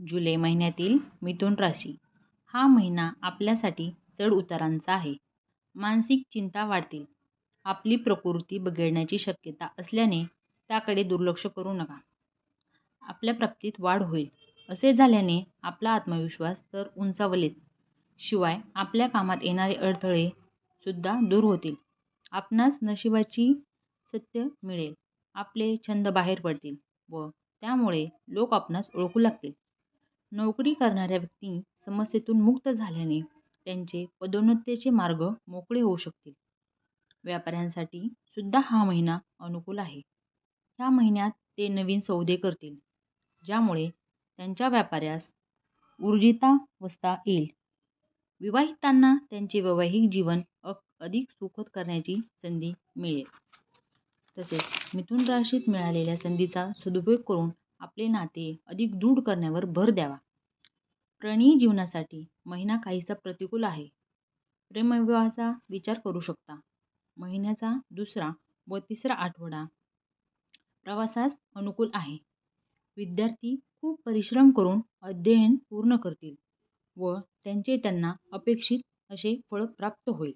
जुलै महिन्यातील मिथुन राशी हा महिना आपल्यासाठी चढ-उतारांचा आहे. मानसिक चिंता वाढतील. आपली प्रकृती बिघडण्याची शक्यता असल्याने त्याकडे दुर्लक्ष करू नका. आपल्या प्राप्तीत वाढ होईल. असे झाल्याने आपला आत्मविश्वास तर उंचावलेच, शिवाय आपल्या कामात येणारे अडथळे सुद्धा दूर होतील. आपणास नशिबाची सत्य मिळेल. आपले छंद बाहेर पडतील व त्यामुळे लोक आपणास ओळखू लागतील. नोकरी करणाऱ्या व्यक्ती समस्येतून मुक्त झाल्याने त्यांचे पदोन्नतीचे मार्ग मोकळे होऊ शकतील. व्यापाऱ्यांसाठी सुद्धा हा महिना अनुकूल आहे. ह्या महिन्यात ते नवीन सौदे करतील, ज्यामुळे त्यांच्या व्यापाऱ्यास ऊर्जितावस्था येईल. विवाहितांना त्यांचे वैवाहिक जीवन अधिक सुखद करण्याची संधी मिळेल. तसेच मिथुन राशीत मिळालेल्या संधीचा सदुपयोग करून आपले नाते अधिक दृढ करण्यावर भर द्यावा. प्रणयी जीवनासाठी महिना काहीसा प्रतिकूल आहे. प्रेमविवाहाचा विचार करू शकता. महिन्याचा दुसरा व तिसरा आठवडा प्रवासास अनुकूल आहे. विद्यार्थी खूप परिश्रम करून अध्ययन पूर्ण करतील व त्यांचे त्यांना अपेक्षित असे फळ प्राप्त होईल.